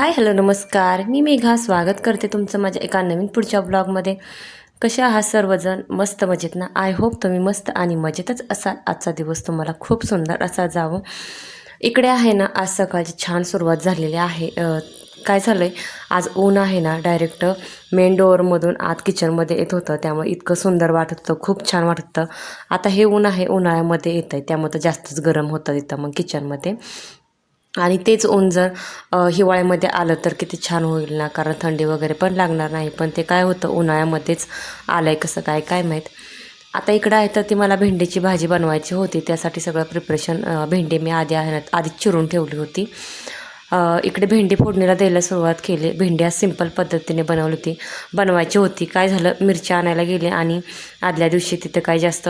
Hi hello नमस्कार. मी मेघा. स्वागत करते तुमचं माझ्या एका नवीन पुढच्या ब्लॉगमध्ये कशा आहात सर्वजण? मस्त मजेत ना? आय होप तुम्ही मस्त आणि मजेतच असाल. आजचा दिवस तुम्हाला खूप सुंदर असा जावं. इकडे आहे ना आज सकाळची छान सुरुवात झालेली आहे. काय झालं आहे आज ऊन आहे ना डायरेक्ट मेन डोअरमधून आत किचनमध्ये येत होतं. त्यामुळे इतकं सुंदर वाटत होतं. खूप छान वाटत होतं. आता हे ऊन आहे उन्हाळ्यामध्ये येतं आहे त्यामुळे तर जास्तच गरम होतं तिथं मग किचनमध्ये आणि तेच ऊन जर हिवाळ्यामध्ये आलं तर किती छान होईल ना? कारण थंडी वगैरे पण लागणार नाही. पण ते काय होतं उन्हाळ्यामध्येच आलं आहे कसं काय काय माहीत? आता इकडं आहे तर ती मला भेंडीची भाजी बनवायची होती. त्यासाठी सगळं प्रिपरेशन भेंडी मी आधी आहे आधीच चिरून ठेवली होती. इकडे भेंडी फोडणीला द्यायला सुरुवात केली. भेंडी आज सिंपल पद्धतीने बनवली होती. बनवायची होती. काय झालं? मिरच्या आणायला गेले आणि आदल्या दिवशी तिथं काय जास्त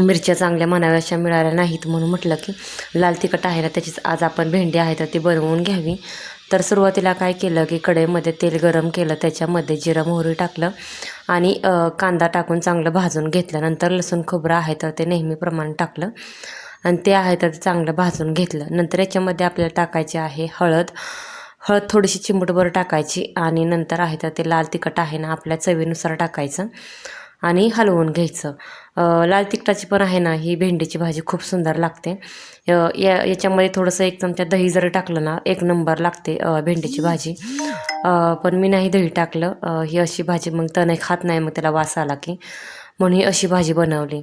मिरच्या चांगल्या म्हणाव्या अशा मिळाल्या नाहीत म्हणून म्हटलं की लाल तिखट आहे ना त्याचीच आज आपण भेंडी आहे तर ती बनवून घ्यावी. तर सुरुवातीला काय केलं की कढईमध्ये तेल गरम केलं त्याच्यामध्ये जिरं मोहरी टाकलं आणि कांदा टाकून चांगलं भाजून घेतलं. नंतर लसूण खोबरं आहे तर ते नेहमीप्रमाणे टाकलं आणि ते आहे तर ते चांगलं भाजून घेतलं. नंतर याच्यामध्ये आपल्याला टाकायचे आहे हळद. हळद थोडीशी चिमूटभर टाकायची आणि नंतर आहे तर ते लाल तिखट आहे ना आपल्या चवीनुसार टाकायचं. आणि हलवून घ्यायचं. लाल तिखटाची पण आहे ना ही भेंडीची भाजी खूप सुंदर लागते. या याच्यामध्ये थोडंसं एक चमचा दही जरी टाकलं ना एक नंबर लागते भेंडीची भाजी. पण मी नाही दही टाकलं. ही अशी भाजी मग तण खात नाही मग त्याला वास आला की. म्हणून ही अशी भाजी बनवली.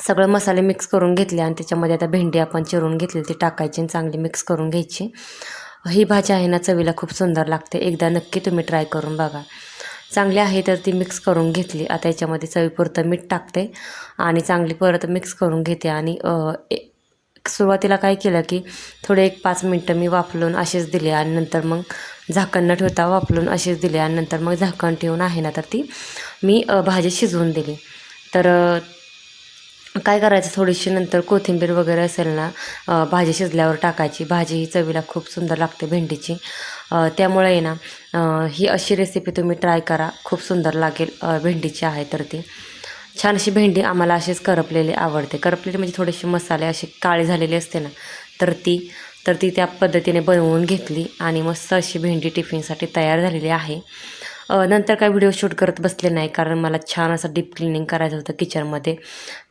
सगळं मसाले मिक्स करून घेतले आणि त्याच्यामध्ये आता भेंडी आपण चिरून घेतली ती टाकायची आणि चांगली मिक्स करून घ्यायची. ही भाजी आहे ना चवीला खूप सुंदर लागते. एकदा नक्की तुम्ही ट्राय करून बघा. चांगली आहे तर ती मिक्स करून घेतली. आता याच्यामध्ये चवीपुरतं मीठ टाकते आणि चांगली परत मिक्स करून घेते. आणि ए- सुरुवातीला काय केलं की थोडे एक पाच मिनटं मी वाफलून असेच दिले आणि नंतर मग झाकण न ठेवता वाफलून असेच दिले आणि नंतर मग झाकण ठेवून आहे ना तर ती मी भाजी शिजवून दिली. तर काय करायचं? थोडीशी नंतर कोथिंबीर वगैरे असेल ना भाजी शिजल्यावर टाकायची. भाजी ही चवीला खूप सुंदर लागते भेंडीची. त्यामुळे आहे ना ही अशी रेसिपी तुम्ही ट्राय करा. खूप सुंदर लागेल भेंडीची आहे तर ती. छान अशी भेंडी आम्हाला अशीच करपलेली आवडते. करपलेली म्हणजे थोडेसे मसाले असे काळे झालेले असते ना तर ती तर ती त्या पद्धतीने बनवून घेतली आणि मस्त अशी भेंडी टिफिनसाठी तयार झालेली आहे. नंतर काय व्हिडिओ शूट करत बसले नाही कारण मला छान असं डीप क्लिनिंग करायचं होतं किचनमध्ये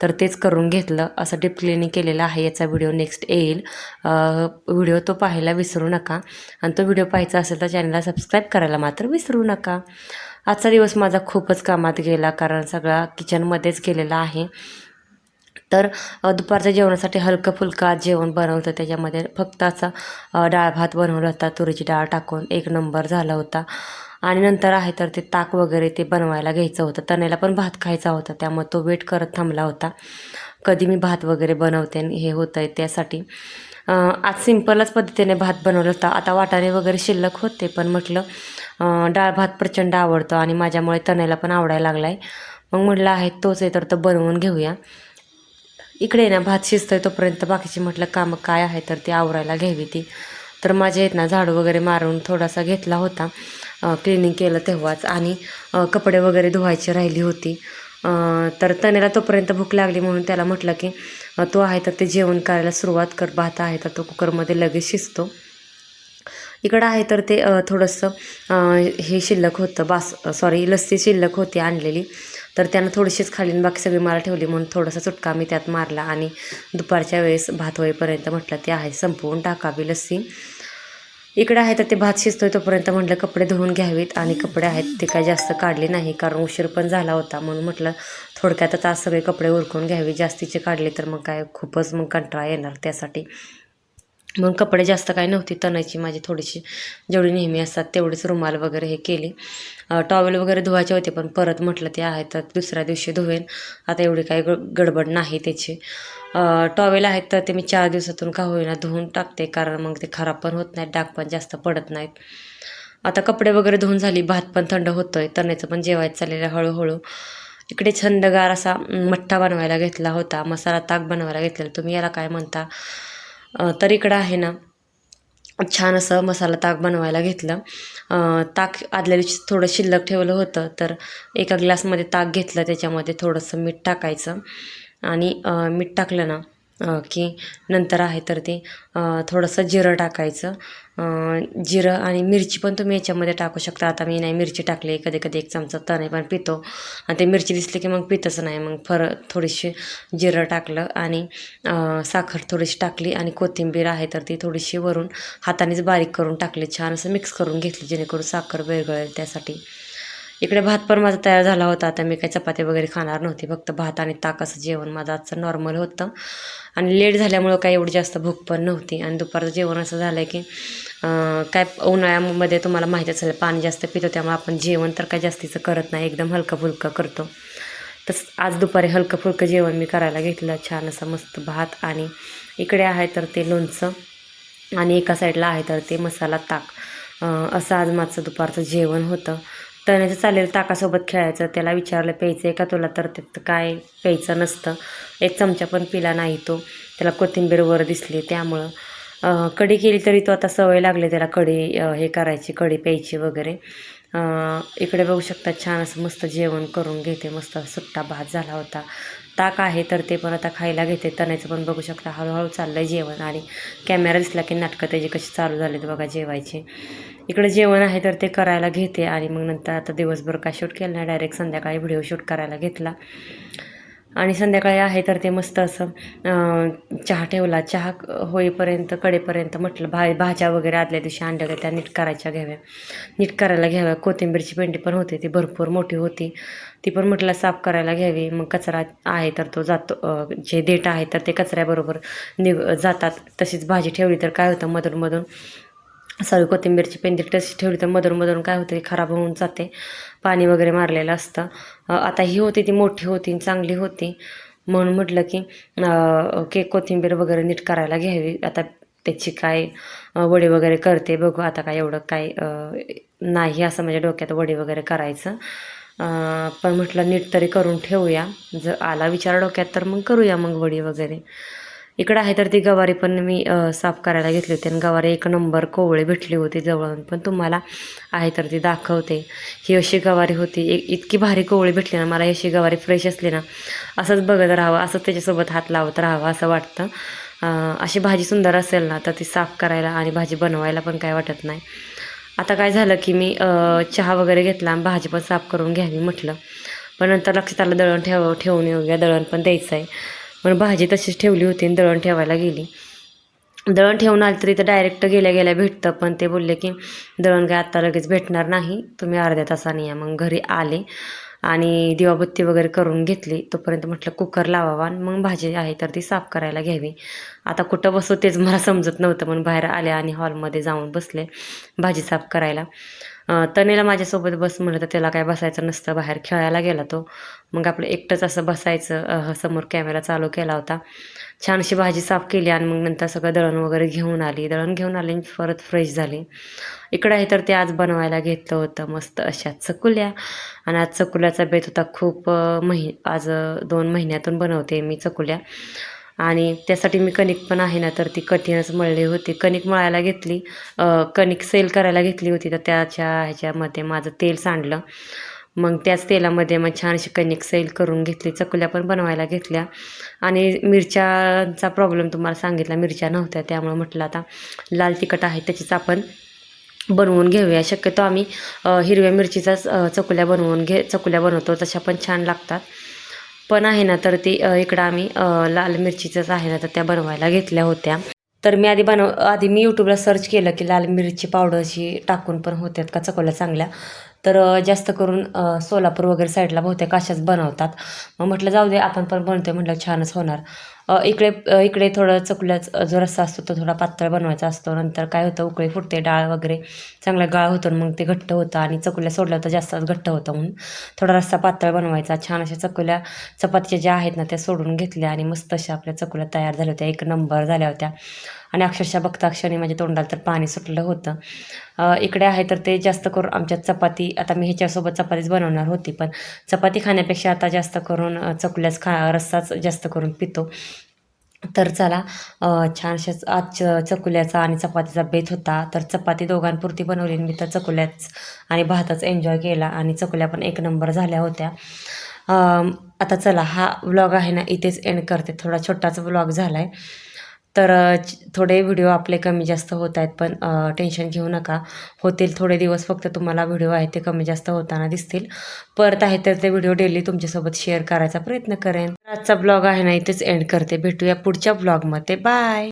तर तेच करून घेतलं. असं डीप क्लिनिंग केलेलं आहे. याचा व्हिडिओ नेक्स्ट येईल. व्हिडिओ तो पाहायला विसरू नका. आणि तो व्हिडिओ पाहायचा असेल तर चॅनलला सबस्क्राईब करायला मात्र विसरू नका. आजचा दिवस माझा खूपच कामात गेला कारण सगळा किचनमध्येच गेलेला आहे. तर दुपारच्या जेवणासाठी हलकं फुलकं जेवण बनवलं. त्याच्यामध्ये फक्त असा डाळ भात बनवला होता. तुरीची डाळ टाकून एक नंबर झाला होता. आणि नंतर आहे तर ते ताक वगैरे ते बनवायला घ्यायचं होतं. तनेला पण भात खायचा होता. त्यामुळे तो वेट करत थांबला होता. कधी मी भात वगैरे बनवते हे होतं आहे त्यासाठी आज सिंपलच पद्धतीने भात बनवला होता. आता वाटाणे वगैरे शिल्लक होते पण म्हटलं डाळ भात प्रचंड आवडतो आणि माझ्यामुळे तनेला पण आवडायला लागला आहे मग म्हटलं आहे तोच आहे तर तो बनवून घेऊया. इकडे ना भात शिजतोय तोपर्यंत बाकीची म्हटलं कामं काय आहे? तर ती आवरायला घ्यावी ती. तर माझ्या आहेत ना झाडू वगैरे मारून थोडासा घेतला होता. क्लिनिंग केलं तेव्हाच आणि कपडे वगैरे धुवायची राहिली होती. तर तनेला तोपर्यंत भूक लागली म्हणून त्याला म्हटलं की तो आहे तर ते जेवण करायला सुरुवात कर भात आहे तर तो कुकरमध्ये लगेच शिजतो. इकडं आहे तर ते थोडंसं हे शिल्लक होतं बास सॉरी लस्सी शिल्लक होती आणलेली. तर त्यानं थोडीशीच खाली बाकी सगळी मला ठेवली म्हणून थोडासा चुटका मी त्यात मारला आणि दुपारच्या वेळेस भात होईपर्यंत म्हटलं ते आहे संपवून टाकावी लस्सी. इकडे आहे तर ते भात शिजतोय तोपर्यंत म्हटलं कपडे धुवून घ्यावेत आणि कपडे आहेत ते काय जास्त काढले नाही कारण उशीर पण झाला होता. म्हणून म्हटलं थोडक्यातच आज सगळे कपडे उरकून घ्यावे जास्तीचे काढले तर मग काय खूपच मग कंटाळा येणार त्यासाठी. मग कपडे जास्त काय नव्हती तणायची माझी थोडीशी. जेवढी नेहमी असतात तेवढीच रुमाल वगैरे हे केली. टॉवेल वगैरे धुवायचे होते पण परत म्हटलं ते आहे तर दुसऱ्या दिवशी धुवेन. आता एवढी काही ग गडबड नाही त्याची. टॉवेल आहेत तर ते मी चार दिवसातून का होईना धुवून टाकते कारण मग ते खराब पण होत नाहीत डाग पण जास्त पडत नाहीत. आता कपडे वगैरे धुवून झाली भात पण थंड होतोय तण्याचं पण जेवायचं चाललेलं आहे हळूहळू. इकडे छंदगार असा मठ्ठा बनवायला घेतला होता मसाला ताक बनवायला घेतलेला. तुम्ही याला काय म्हणता? तर इकडं आहे ना छान असं मसाला ताक बनवायला घेतलं. ताक आदल्या दिवशी थोडं शिल्लक ठेवलं होतं तर एका ग्लासमध्ये ताक घेतलं त्याच्यामध्ये थोडंसं मीठ टाकायचं. आणि मीठ टाकलं ना की नंतर आहे तर ते थोडंसं जिरं टाकायचं. जिरं आणि मिरची पण तुम्ही याच्यामध्ये टाकू शकता. आता मी नाही मिरची टाकली कधी कधी एक चमचा तणे पण पितो. आणि ते मिरची दिसली की मग पितच नाही. मग फर थोडीशी जिरं टाकलं आणि साखर थोडीशी टाकली आणि कोथिंबीर आहे तर ती थोडीशी वरून हातानेच बारीक करून टाकली. छान असं मिक्स करून घेतली जेणेकरून साखर वेगळेल त्यासाठी. इकडे भात पण माझा तयार झाला होता. आता मी काही चपाती वगैरे खाणार नव्हती. फक्त भात आणि ताक असं जेवण माझं आजचं नॉर्मल होतं. आणि लेट झाल्यामुळं काही एवढी जास्त भूक पण नव्हती. आणि दुपारचं जेवण असं झालं की काय उन्हाळ्यामध्ये तुम्हाला माहीत असेल पाणी जास्त पितो त्यामुळे आपण जेवण तर काय जास्तीचं करत नाही. एकदम हलकं फुलकं करतो. तसं आज दुपारी हलकं फुलकं जेवण मी करायला घेतलं. छान असं मस्त भात आणि इकडे आहे तर ते लोणचं आणि एका साईडला आहे तर ते मसाला ताक. असं आज माझं दुपारचं जेवण होतं. तण्याचं चालेल ताकासोबत खेळायचं. त्याला विचारलं प्यायचं आहे का तुला? तर त्यात काय प्यायचं नसतं. एक चमचा पण पिला नाही तो. त्याला कोथिंबीर वर दिसली. त्यामुळं कढी केली तरी तो आता सवय लागली त्याला कढी हे करायची कढी प्यायची वगैरे. इकडे बघू शकता छान असं मस्त जेवण करून घेते. मस्त सुट्टा भात झाला होता. ताक आहे तर ते पण आता खायला घेते. तण्याचं पण बघू शकता. हळूहळू चाललं आहे जेवण आणि कॅमेरा दिसला की नाटकं त्याची कशी चालू झालीत बघा जेवायचे. इकडं जेवण आहे तर ते करायला घेते आणि मग नंतर आता दिवसभर काय शूट केलं नाही डायरेक्ट संध्याकाळी व्हिडिओ शूट करायला घेतला. आणि संध्याकाळी आहे तर ते मस्त असं चहा ठेवला. चहा होईपर्यंत कडेपर्यंत म्हटलं भा भाज्या वगैरे आदल्या दिवशी आणल्या त्या नीट करायच्या घ्याव्या. नीट करायला घ्याव्या. कोथिंबीरची पेंडी पण होती ती भरपूर मोठी होती. ती पण म्हटलं साफ करायला घ्यावी. मग कचरा आहे तर तो जातो जे देठ आहे तर ते कचऱ्याबरोबर निघ जातात. तशीच भाजी ठेवली तर काय होतं मधून मधून सगळी कोथिंबीरची पेंदी तशी ठेवली तर मधून मधून काय होतं ते खराब होऊन जाते. पाणी वगैरे मारलेलं असतं. आता ही होती ती मोठी होती आणि चांगली होती. म्हणून म्हटलं की केक कोथिंबीर वगैरे नीट करायला घ्यावी. आता त्याची काय वडे वगैरे करते बघू. आता काय एवढं काय नाही असं माझ्या डोक्यात वडे वगैरे करायचं. पण म्हटलं नीट तरी करून ठेवूया. जर आला विचार डोक्यात तर मग करूया मग वडी वगैरे. इकडं आहे तर ती गवारी पण मी साफ करायला घेतली होती. आणि गवारी एक नंबर कोवळी भेटली होती जवळून. पण तुम्हाला आहे तर ती दाखवते. ही अशी गवारी होती. एक इतकी भारी कोवळी भेटली ना मला ही अशी गवारी फ्रेश असली ना असंच बघत राहावं असंच त्याच्यासोबत हात लावत राहावं असं वाटतं. अशी भाजी सुंदर असेल ना तर ती साफ करायला आणि भाजी बनवायला पण काय वाटत नाही. आता काय झालं की मी चहा वगैरे घेतला आणि भाजी पण साफ करून घ्यावी म्हटलं. पण नंतर लक्षात आलं दळण ठेव ठेवून येऊया दळण पण द्यायचं आहे. पण भाजी तशीच ठेवली होती आणि दळण ठेवायला गेली. दळण ठेवून आलं तरी तर डायरेक्ट गेल्या गेल्या भेटतं पण ते बोलले की दळण काय आत्ता लगेच भेटणार नाही. तुम्ही अर्ध्या तासाने या. मग घरी आले. आणि दिवाबत्ती वगैरे करून घेतली. तोपर्यंत म्हटलं कुकर लावावा आणि मग भाजी आहे तर ती साफ करायला घ्यावी. आता कुठं बसू तेच मला समजत नव्हतं म्हणून बाहेर आले आणि हॉलमध्ये जाऊन बसले भाजी साफ करायला. तनेला माझ्यासोबत बस म्हणलं तर त्याला काय बसायचं नसतं बाहेर खेळायला गेला तो. मग आपलं एकटंच असं बसायचं समोर कॅमेरा चालू केला होता. छानशी भाजी साफ केली आणि मग नंतर सगळं दळण वगैरे घेऊन आली. दळण घेऊन आली आणि परत फ्रेश झाली. इकडं आहे तर ते आज बनवायला घेतलं होतं मस्त अशा चकुल्या. आणि आज चकुल्याचा बेत होता खूप महि आज दोन महिन्यातून बनवते मी चकुल्या. आणि त्यासाठी मी कणिक पण आहे ना तर ती कठीणच मळली होती. कणिक मळायला घेतली कणिक सेल करायला घेतली होती तर त्याच्या ह्याच्यामध्ये माझं तेल सांडलं. मग त्याच तेलामध्ये मग छान अशी कणिक सैल करून घेतली चकुल्या पण बनवायला घेतल्या. आणि मिरच्याचा प्रॉब्लेम तुम्हाला सांगितला मिरच्या नव्हत्या त्यामुळे म्हटलं आता लाल तिखट आहे त्याचीच आपण बनवून घेऊया. शक्यतो आम्ही हिरव्या मिरचीचाच चकल्या चकुल्या बनवून घे चकुल्या बनवतो तशा पण छान लागतात. पण आहे ना तर ती इकडं आम्ही लाल मिरचीचंच आहे ना तर त्या बनवायला घेतल्या होत्या. तर मी आधी बनव आधी मी यूट्यूबला सर्च केलं की लाल मिरची पावडर अशी टाकून पण होत्यात का चकवल्या चांगल्या. तर जास्त करून सोलापूर वगैरे साईडला बहुतेक अशाच बनवतात. मग म्हटलं जाऊ दे आपण पण बनतोय म्हटलं छानच होणार. इकडे इकडे थोडं चकुल्याच जो रस्सा असतो तो थोडा पातळ बनवायचा असतो. नंतर काय होतं उकळी फुटते डाळ वगैरे चांगला गाळ होतो आणि मग ते घट्ट होतं आणि चकुल्या सोडल्या तर जास्तच घट्ट होतं म्हणून. थोडा रस्सा पातळ बनवायचा छान अशा चकुल्या चपातीच्या ज्या आहेत ना त्या सोडून घेतल्या आणि मस्त अशा आपल्या चकुल्या तयार झाल्या होत्या. एक नंबर झाल्या होत्या. आणि अक्षरशः बघता क्षणी माझ्या तोंडाला तर पाणी सुटलं होतं. इकडे आहे तर ते जास्त करून आमच्यात चपाती आता मी ह्याच्यासोबत चपातीच बनवणार होती पण चपाती खाण्यापेक्षा आता जास्त करून चकल्याच खा रस्साच जास्त करून पितो. तर चला छानशाच आज च- चकुल्याचा आणि चपातीचा बेत होता. तर चपाती दोघांपुरती बनवली मी तर चकुल्याच आणि भातच एन्जॉय केला आणि चकुल्या पण एक नंबर झाल्या होत्या. आता चला हा व्लॉग आहे ना इथेच एंड करते. थोडा छोटाच व्लॉग झाला आहे तर थोडे व्हिडिओ आपले कमी जास्त होत आहेत पण टेन्शन घेऊ नका. होतील थोडे दिवस फक्त तुम्हाला व्हिडिओ आहेत ते कमी जास्त होताना दिसतील. परत आहे तर ते व्हिडिओ डेली तुमच्यासोबत शेअर करायचा प्रयत्न करेन. आजचा ब्लॉग आहे ना इथेच एंड करते. भेटूया पुढच्या ब्लॉगमध्ये. बाय!